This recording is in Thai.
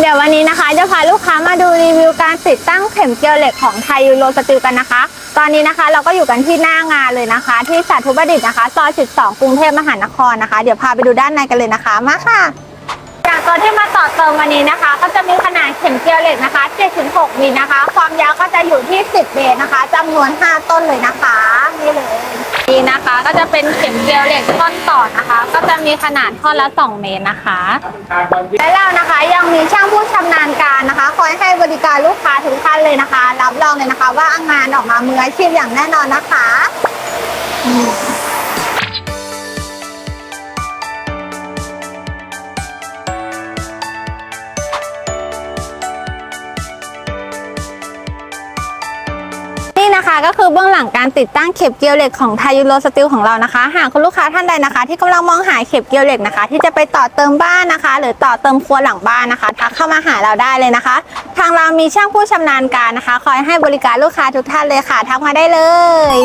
เดี๋ยววันนี้นะคะจะพาลูกค้ามาดูรีวิวการติดตั้งเข็มเกลียวเหล็กของไทยยูโรสติลกันนะคะ ตอนนี้นะคะเราก็อยู่กันที่หน้างานเลยนะคะ ที่สาธุประดิษฐ์นะคะซอย12 กรุงเทพมหานครนะคะ เดี๋ยวพาไปดูด้านในกันเลยนะคะมาค่ะอย่างตัวที่มาต่อเติมวันนี้นะคะ ก็จะมีขนาดเข็มเกลียวเหล็กนะคะ7-6มิลนะคะ ความยาวก็จะอยู่ที่ 10 เมตรนะคะจำนวน 5 ต้นเลยนะคะนี่เลย นี่นะคะก็จะเป็นเข็มเกลียวเหล็กท่อนต่อนะคะ ก็จะมีขนาดท่อนละ 2 เมตรนะคะ และเรานะคะยังมีช่างผู้ชำนาญการนะคะ คอยให้บริการลูกค้าทุกท่านเลยนะคะ รับรองเลยนะคะ ว่างานออกมามืออาชีพอย่างแน่นอนนะคะ นะคะก็คือเบื้องหลังการติดตั้งเข็บเกลียวเหล็กของไทยูโรสติลของเรานะคะ หากคุณลูกค้าท่านใดนะคะ ที่กำลังมองหาเข็บเกลียวเหล็กนะคะ ที่จะไปต่อเติมบ้านนะคะ หรือต่อเติมครัวหลังบ้านนะคะทักเข้ามาหาเราได้เลยนะคะ ทางเรามีช่างผู้ชำนาญการนะคะ คอยให้บริการลูกค้าทุกท่านเลยค่ะ ทักมาได้เลย